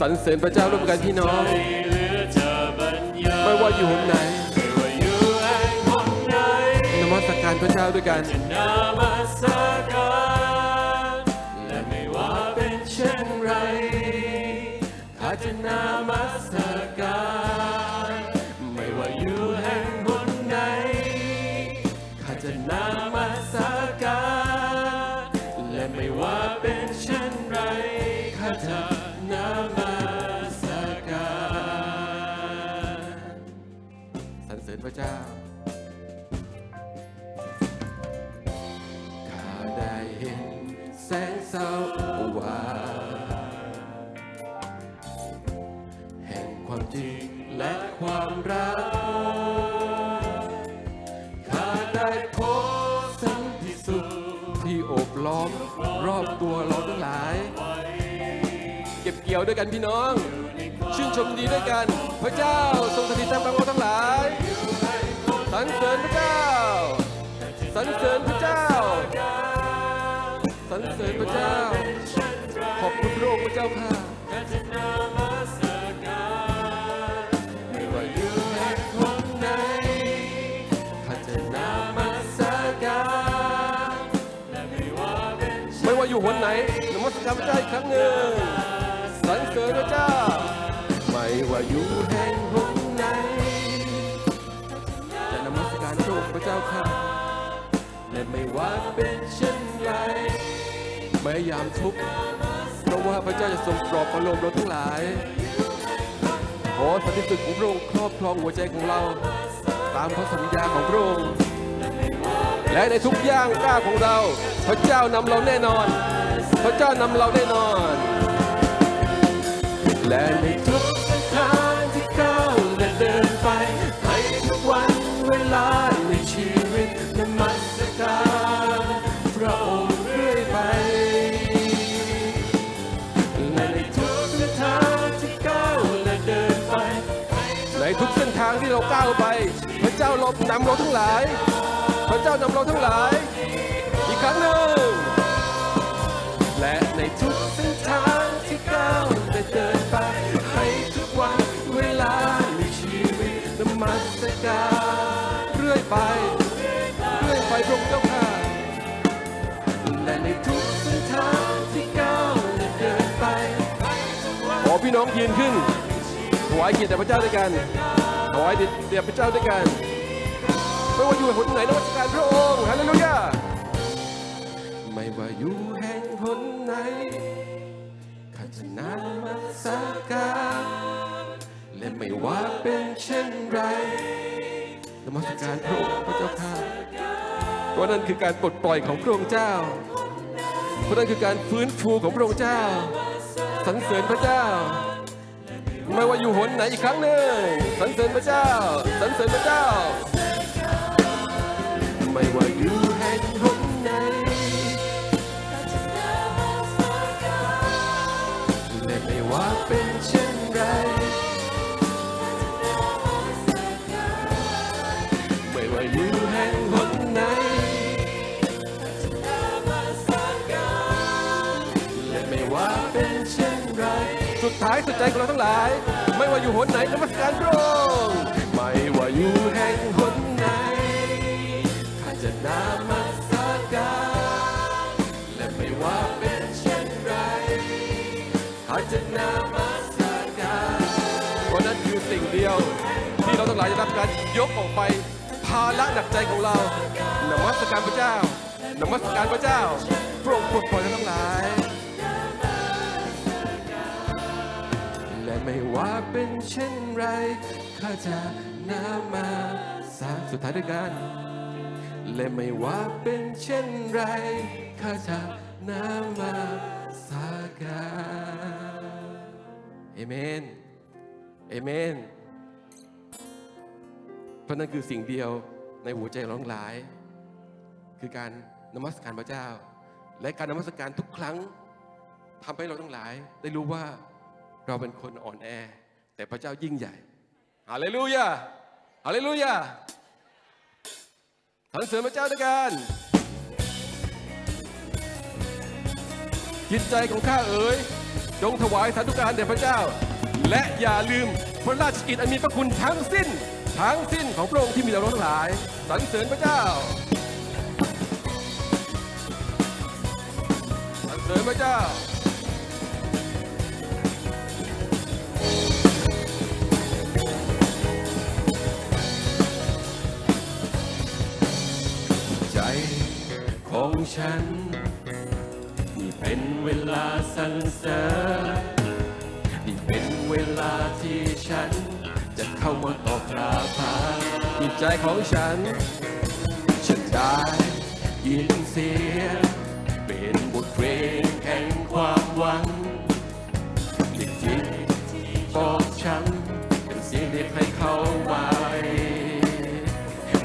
สรรเสริญพระเจ้าร่วมกันพี่น้องใจเหลือจะบรรยายไม่ว่าอยู่หนไหนไม่ว่าอยู่แห่งหนไหนนมัสการพระเจ้าด้วยกันนามัสการและไม่ว่าเป็นเช่นไรข้าจะนามัส เจ้า ข้าได้เห็นแสงสว่างแห่งความจริงและความรัก ข้าได้พบสันติสุขที่โอบล้อมรอบตัวเราทั้งหลาย เก็บเกี่ยวด้วยกันพี่น้อง ชื่นชมดีด้วยกัน พระเจ้าทรงสถิตตามเราทั้งหลาย รรเสริญพระเจ้าสรรเสริญพระเจ้าสรรเสริญพระเจ้า ขอบคุณพระองค์พระเจ้าค่ะไม่ว่าอยู่แห่งหนไหนข้าจะนามัสการไม่ว่าอยู่หนไหนนมัสการพระเจ้าอีกครั้งหนึ่งสรรเสริญพระเจ้า ไม่ว่าอยู่แห่ง เจ้าค่ะและไม่ว่าเป็นเช่นไรแม้ยามทุกข์เพราะว่าพระเจ้าจะทรงปลอบประโลมเราทั้งหลาย ขอสันติสุขของพระองค์ครอบครองหัวใจของเรา ตามพระสัญญาของพระองค์และในทุกย่างก้าวของเรา พระเจ้านำเราแน่นอน พระเจ้านำเราแน่นอน และในทุก ลาในชีวิตนมัสการพระองค์เรื่อยไปและในทุกเส้นทางที่ก้าวและเดินไป ในทุกเส้นทางที่เราก้าวไป พระเจ้าเรานำเราทั้งหลาย พระเจ้านำเราทั้งหลาย อีกครั้งหนึ่ง และในทุกเส้นทางที่ก้าวและเดินไปให้ทุกวันเวลาในชีวิตนมัสการ ไปเรื่อยไปพระองค์เจ้าค่ะและในทุกเส้นทางที่ก้าวและเดินไป ขอพี่น้องยืนขึ้นถวายเกียรติแด่พระเจ้าด้วยกันถวายเกียวพระเจ้าด้วยกันไม่ว่าอยู่แห่งหนไหนนมัสการพระองค์ฮาเลลูยาไม่ว่าอยู่แห่งหนไหนข้าจะนามัสการและไม่ว่าเป็นเช่นไร นมัสการพระองค์พระเจ้าข้าเพราะนั่นคือการปลดปล่อยของพระองค์เจ้า เพราะนั่นคือการฟื้นฟูของพระองค์เจ้าสรรเสริญพระเจ้า ไม่ว่าอยู่หนไหนอีกครั้งหนึ่งสรรเสริญพระเจ้าสรรเสริญพระเจ้า ไม่ว่าอยู่ายสุดใจของเราทั้งหลาย ไม่ว่าอยู่หนไหนนมัสการพระองค์ไม่ว่าอยู่แห่งหนไหนข้าจะนามัสการและไม่ว่าเป็นเช่นไรข้าจะนามัสการเพราะนั้นคือสิ่งเดียว ที่เราทั้งหลายจะรับการยกออกไปภาระหนักใจของเรานมัสการพระเจ้านมัสการพระเจ้าพระองค์ปลดปล่อยเราทั้งหลาย ไม่ว่าเป็นเช่นไรข้าจะนามาสาสุดท้ายด้วยกัน และไม่ว่าเป็นเช่นไรข้าจะนามาสาการเอเมนเอเมนเพราะนั่นคือสิ่งเดียวในหัวใจเราทั้งหลาย คือการนมัสการพระเจ้า และการนมัสการทุกครั้งทำให้เราทั้งหลาย ได้รู้ว่า เราเป็นคนอ่อนแอ แต่พระเจ้ายิ่งใหญ่ฮาเลลูยาฮาเลลูยาสรรเสริญพระเจ้าด้วยกันจิตใจของข้าเอ๋ยจงถวายสาธุการแด่พระเจ้า และอย่าลืมพระราชกิจอันมีพระคุณทั้งสิ้น ทั้งสิ้นของพระองค์ที่มีต่อเราทั้งหลายสรรเสริญพระเจ้าสรรเสริญพระเจ้า ฉัน นี่เป็นเวลาสรรเสริญนี่เป็นเวลาที่ฉัน จะเข้ามาตอบราพาจิตใจของฉัน ฉันได้ยินเสียงเป็นบทเพลงแห่งความหวังที่จิตบอกฉันเป็นเสียงเรียกให้เขาไว้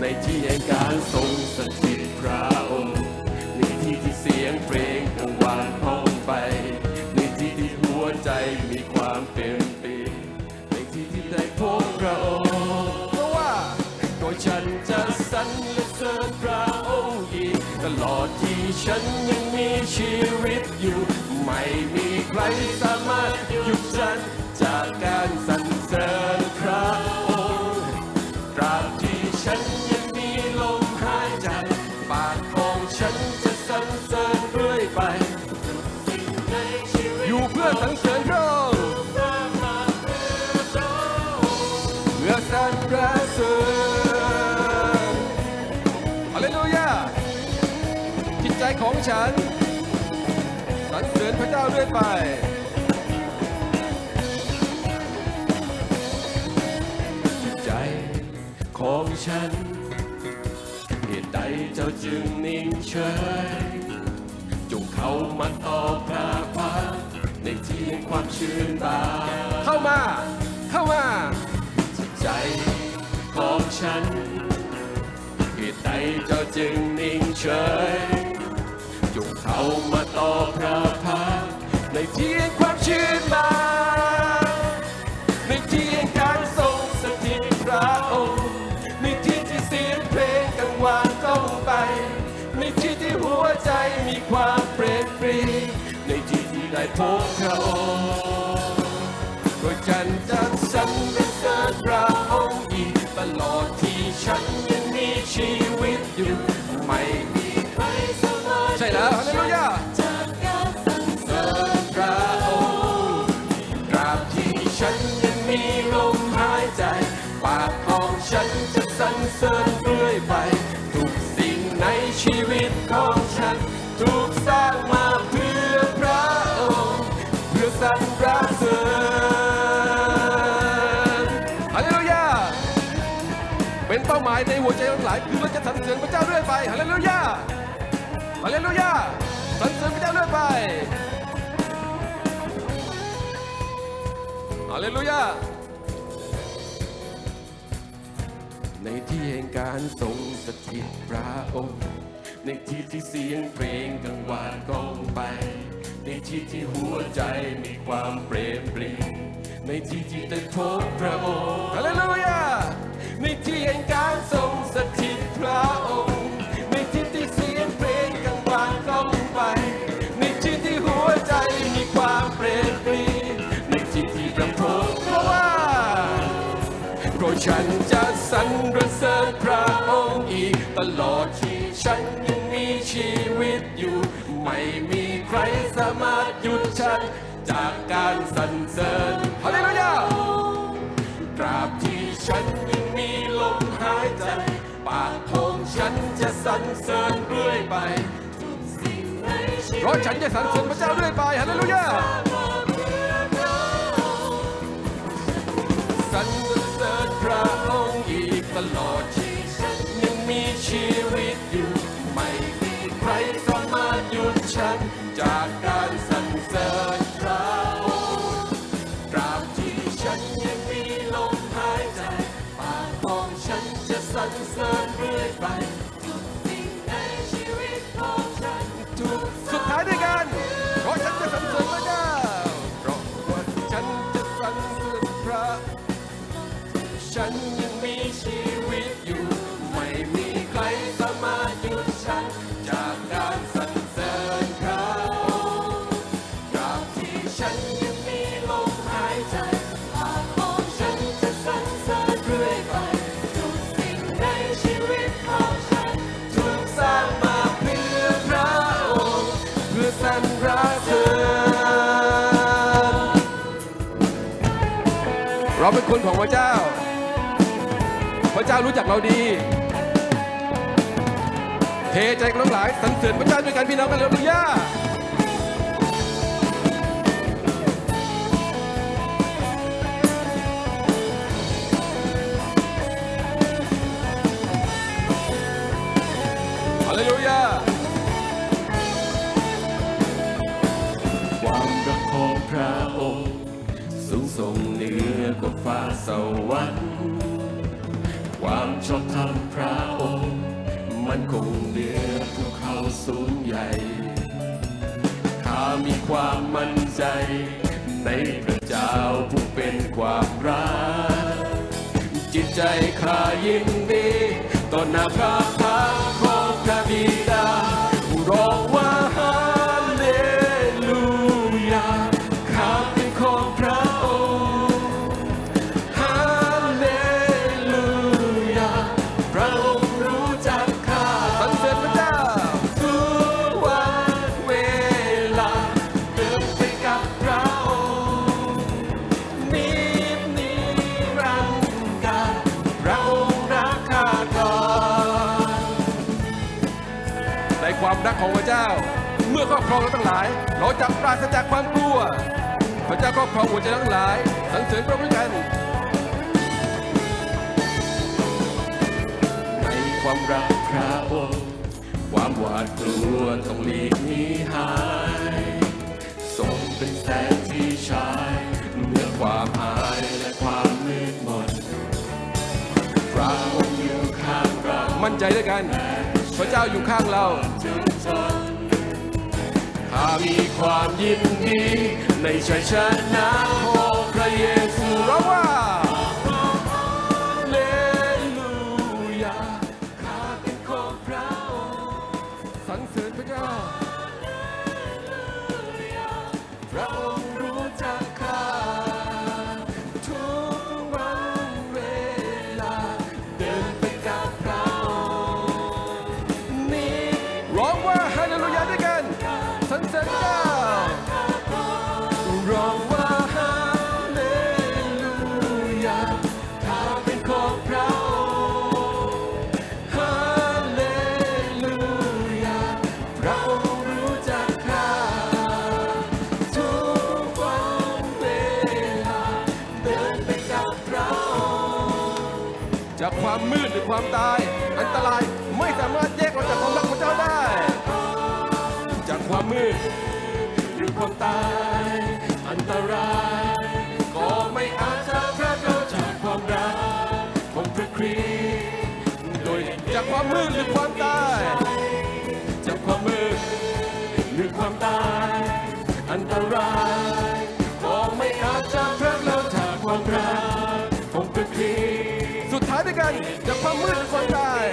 ในที่แห่งการทรงสถิต ฉันยังมีชีวิตอยู่ ไม่มีใครสามารถหยุดฉันจากการสรรเสริญพระองค์ตราบที่ฉันยัง ไปใจของฉันเหตุใดเจ้าจึงนิ่งเฉยจงเข้ามาต่อพระพักในที่แห่งความชื่นบานเข้ามา เข้ามาใจของฉันเหตุใดเจ้าจึงนิ่งเฉยจงเข้ามาต่อพระพัก ในที่แห่งความชื่นบานใน ฮาเลลูยาฮาเลลูยาสรรเสริญพระเจ้าเรื่อยไปฮาเลลูยาในที่แห่งการทรงสถิตพระองค์ ในที่ที่เสียงเพลงกังวานก้องไป ในที่ที่หัวใจมีความเปรมปรีในที่ที่ได้พบพระองค์ฮาเลลูยาในที่แห่งการทรงสถิตพระองค์ ตลอดที่ฉันยังมีชีวิตอยู่ ไม่มีใครสามารถหยุดฉัน จากการสรรเสริญฮาเลลูยาตราบที่ฉันยังมีลมหายใจ ปากของฉันจะสรรเสริญเรื่อยไปทุกสิ่งในชีเพราะฉันจะสรรเสริญพระเจ้าเรื่อยไปฮาเลลูยา ส เราเป็นคนของพระเจ้า พระเจ้ารู้จักเราดี เทใจกันทั้งหลายสรรเสริญพระเจ้าด้วยกันพี่น้องกันเลยพระยา ฟ้าสวรรค์ ความชอบธรรมพระองค์ มันคงเหนือภูเขาสูงใหญ่ข้ามีความมั่นใจ ในพระเจ้าผู้เป็นความรัก จิตใจข้ายินดี ต่อหน้าพระพักของพระบิดาร้อง นความรักของพระเจ้า เมื่อครอบครองเราทั้งหลาย เราจะปราศจากความกลัว พระเจ้าครอบครองหัวใจทั้งหลายสรรเสริญพระองค์ด้วยกันในความรักพระองค์ความหวาดกลัวต้องหลีกหนีหายทรงเป็นแสงที่ฉายเหนือความหายและความมืดมนพระองค์อยู่ข้างเรามั่นใจด้วยกัน พระเจ้าอยู่ข้างเราถ้ามีความยินดี ในชัยชนะของพระเยซูเราว่า ความมืดหรือความตาย อันตรายไม่สามารถแยกเราจากความรักของพระเจ้าได้ จากความมืดหรือความตาย อันตราย ก็ไม่อาจจะพรากเราจากความรักของพระคริสต์โดยจากความมืดหรือความตาย จากความมืดหรือความตาย อันตราย ความมืดหรือความตาย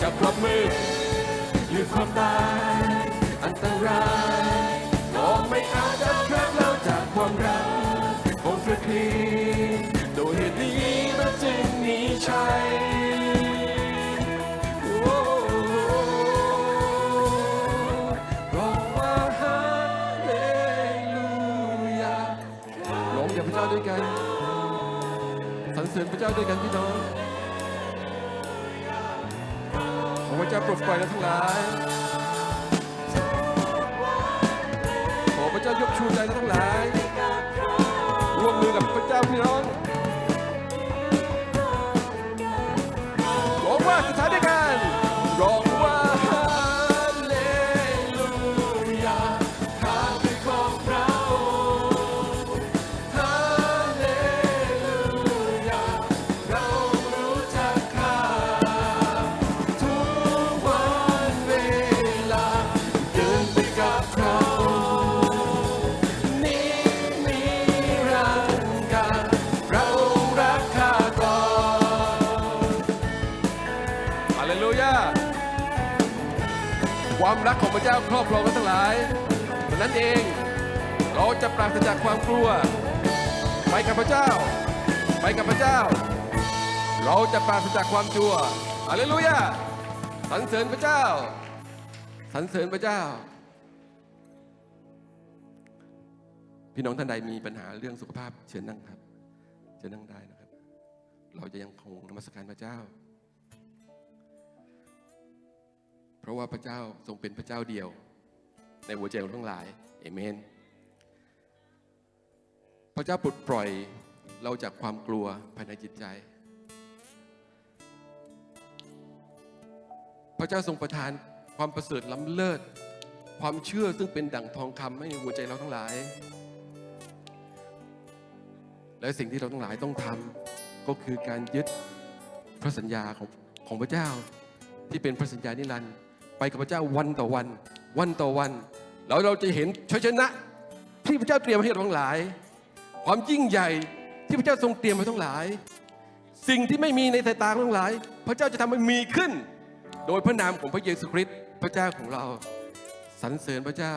จากความมืดหรือความตาย อันตรายก็ไม่อาจจะพรากเราจากความรักของพระคริสต์โดยเหตุนี้เราจึงหนีชัยโอ้ร้องว่าฮาเลลูยาร้องอย่างพระเจ้าด้วยกันสรรเสริญพระเจ้าด้วยกันพี่น้อง จะเจ้าปลดปล่อยเราทั้งหลายขอพระเจ้ายกชูใจเราทั้งหลาย ความรักของพระเจ้าครอบครองเราทั้งหลายนั้นเองเราจะปราศจากความกลัว ไปกับพระเจ้า ไปกับพระเจ้า เราจะปราศจากความกลัวฮาเลลูยาสรรเสริญพระเจ้าสรรเสริญพระเจ้า พี่น้องท่านใดมีปัญหาเรื่องสุขภาพเชิญนั่งครับ เชิญนั่งได้นะครับ เราจะยังคงนมัสการพระเจ้า ราะว่าพระเจ้าทรงเป็นพระเจ้าเดียว ในหัวใจของทั้งหลายเอเมน พระเจ้าปลดปล่อยเราจากความกลัวภายในจิตใจ พระเจ้าทรงประทานความประเสริฐล้ำเลิศ ความเชื่อซึ่งเป็นดั่งทองคำให้ในหัวใจเราทั้งหลาย และสิ่งที่เราทั้งหลายต้องทำก็คือการยึดพระสัญญาของของพระเจ้าที่เป็นพระสัญญานิรันดร์ ไปกับพระเจ้าวันต่อวัน วันต่อวัน แล้วเราจะเห็นชัยชนะที่พระเจ้าเตรียมให้เราทั้งหลาย ความยิ่งใหญ่ที่พระเจ้าทรงเตรียมไว้ทั้งหลาย สิ่งที่ไม่มีในสายตาทั้งหลาย พระเจ้าจะทำให้มีขึ้น โดยพระนามของพระเยซูคริสต์พระเจ้าของเราสรรเสริญพระเจ้า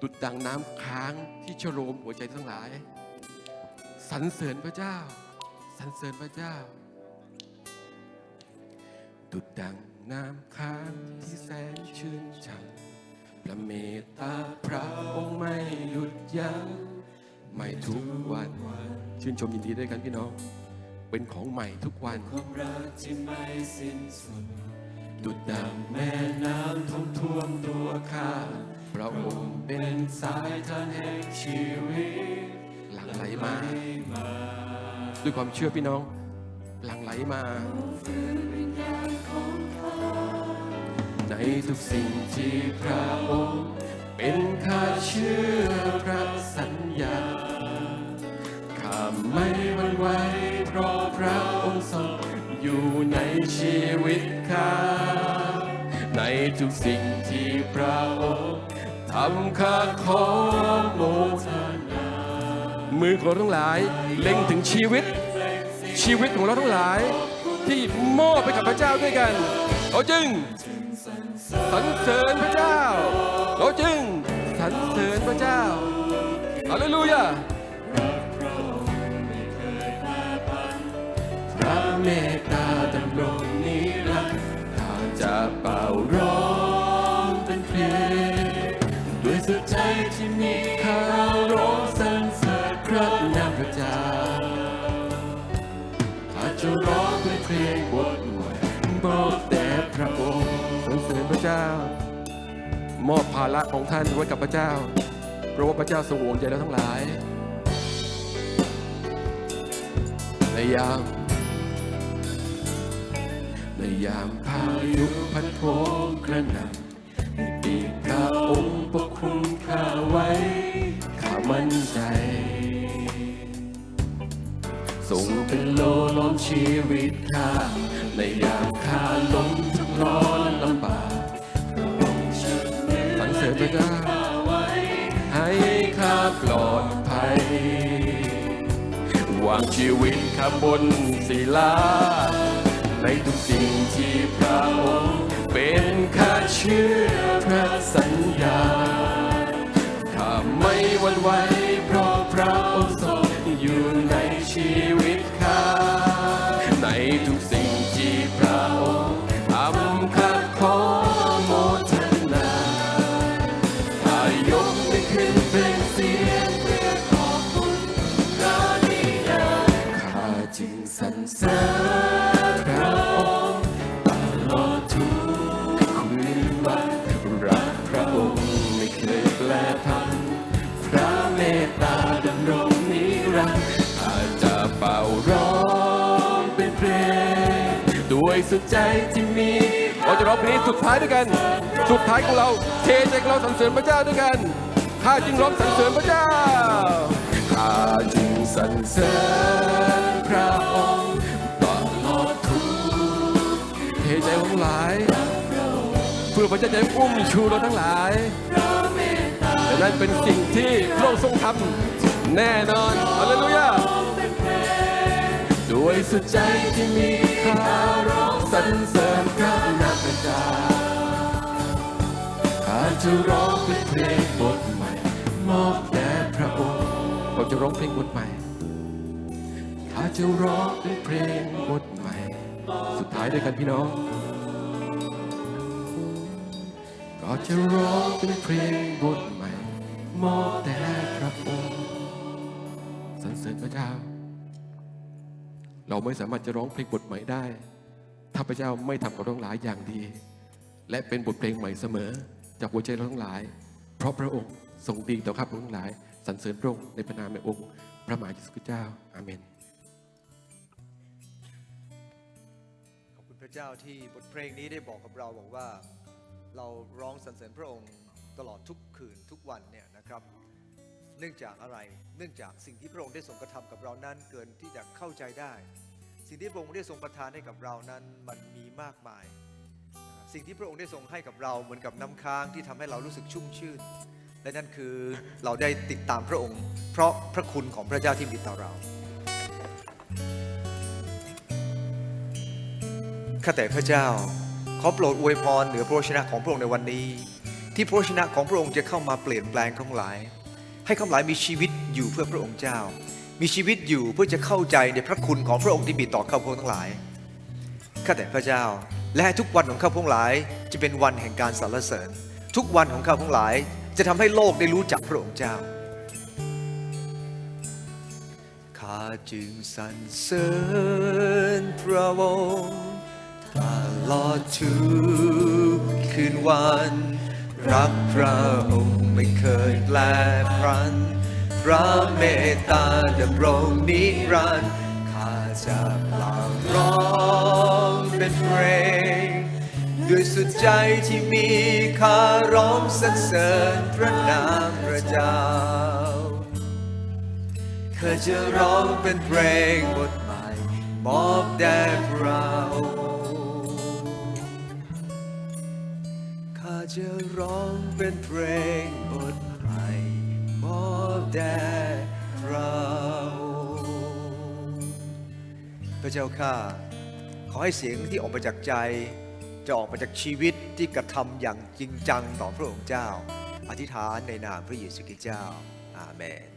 ดุดดังน้ำค้างที่ชโลมหัวใจทั้งหลายสรรเสริญพระเจ้าสรรเสริญพระเจ้า ดุดดังน้ำค้างที่แสนชื่นช่ำพระเมตตาพระองค์ไม่หยุดยัง้งไม่ทุกวัน ชื่นชมยินดีด้วยกันพี่น้อง เป็นของใหม่ทุกวันความรักที่ไม่สิ้นสุด ดุดดังแม่น้ำท่วมท่วมตัวข้าพระองค์เป็เป็นนสายทานแห่งชีวิต หลั่งไหลมา ด้วยความเชื่อพี่น้อง หลั่งไหลมา ในทุกสิ่งที่พระองค์ เป็นข้าเชื่อพระสัญญาข้าไม่หวั่นไหวเพราะพระองค์ทรงอยู่ในชีวิตข้าในทุกสิ่งที่พระองค์ทำข้าขอโมทนา มือของเราทั้งหลายเล็งถึงชีวิต ชีวิตของเราทั้งหลายที่มอบไปกับพระเจ้าด้วยกันเราจึง สรรเสริญพระเจ้า เราจึงสรรเสริญพระเจ้าฮาเลลูยาพระเมตตาดำรงนิรันดร์ข้าจะเป่าร้องเป็นเพลงด้วยสุดใจที่มีข้าร้องสรรเสริญพระนามพระเจ้าข้าจะร้องเป็นเพลง จ้า มอบภาระของท่านไว้กับพระเจ้า เพราะว่าพระเจ้าทรงห่วงใจเราทั้งหลาย ในยาม ในยามพายุพัดโผงกระหน่ำให้ปีกข้าองค์ปกคลุมข้าไว้ข้ามั่นใจส่งเป็นโลล้อมชีวิตข้าในยามข้าล้มทุกร้อนลำบาก รรเสริญพระเจ้าให้ข้าปลอดภัยวางชีวิตข้าบนศิลา ในทุกสิ่งที่พระองค์เป็นข้าเชื่อพระสัญญาข้าไม่หวั่นไหวเพราะพระ วยสุดใจที่มีเราจะร้องเพลงสุดท้ายด้วยกัน สุดท้ายของเราเทใจของเราสรรเสริญพระเจ้าด้วยกันข้าจึงร้องสรรเสริญพระเจ้าข้าจึงสรรเสริญพระองค์ตลอดทุกเทใจของหลายเพื่อพระเจ้าจะอุ้มชูเราทั้งหลายแต่นั่นเป็นสิ่งที่พระองค์ทรงทำแน่นอนฮาเลลูยา ด้วยสุดใจที่มีข้าร้องสรรเสริญพระนามพระเจ้าข้าจะร้องเป็นเพลงบทใหม่ มอบแด่พระองค์เราจะร้องเพลงบทใหม่ข้าจะร้องเป็นเพลงบทใหม่ สุดท้ายด้วยกันพี่น้อง ก็จะร้องเป็นเพลงบทใหม่ มอบแด่พระองค์สรรเสริญพระเจ้า เราไม่สามารถจะร้องเพลงบทใหม่ได้ ถ้าพระเจ้าไม่ทำกับเราทั้งหลายอย่างดี และเป็นบทเพลงใหม่เสมอ จากหัวใจเราทั้งหลาย เพราะพระองค์ทรงดีต่อข้าพเจ้าทั้งหลายสรรเสริญพระองค์ในพระนามแห่งองค์ พระมหาเยซูคริสต์เจ้าอาเมน ขอบคุณพระเจ้าที่บทเพลงนี้ได้บอกกับเราบอกว่า เราร้องสรรเสริญพระองค์ตลอดทุกคืนทุกวันเนี่ยนะครับ นื่องจากอะไร เนื่องจากสิ่งที่พระองค์ได้ทรงกระทำกับเรานั้นเกินที่จะเข้าใจได้ สิ่งที่พระองค์ได้ทรงประทานให้กับเรานั้นมันมีมากมาย สิ่งที่พระองค์ได้ทรงให้กับเราเหมือนกับน้ำค้างที่ทำให้เรารู้สึกชุ่มชื่น และนั่นคือเราได้ติดตามพระองค์ เพราะพระคุณของพระเจ้าที่มีต่อเราข้าแต่พระเจ้า ขอโปรดอวยพรเหนือพระวจนะของพระองค์ในวันนี้ ที่พระวจนะของพระองค์จะเข้ามาเปลี่ยนแปลงข้งหลาย ให้ข้าหลายมีชีวิตอยู่เพื่อพระองค์เจ้า มีชีวิตอยู่เพื่อจะเข้าใจในพระคุณของพระองค์ที่มีต่อข้าพงทั้งหลายข้าแต่พระเจ้า และทุกวันของข้าพงหลายจะเป็นวันแห่งการสรรเสริญ ทุกวันของข้าพงหลายจะทำให้โลกได้รู้จักพระองค์เจ้าข้าจึงสรรเสริญพระองค์ตลอดทุกคืนวัน รักพระองค์ไม่เคยแปลพรันพระเมตตาดำรงนิรันดร์ข้าจะเปล่าร้องเป็นเพลงด้วยสุดใจที่มีข้าร้องสรรเสริญพระนามพระเจ้าข้าจะร้องเป็นเพลงบทใหม่มอบแด่เราข้า จะร้องเป็นเพลงบทใหม่มอบแด่เราพระเจ้าข้าขอให้เสียงที่ออกมาจากใจ จะออกมาจากชีวิตที่กระทำอย่างจริงจังต่อพระองค์เจ้า อธิษฐานในนามพระเยซูคริสต์เจ้า อาเมน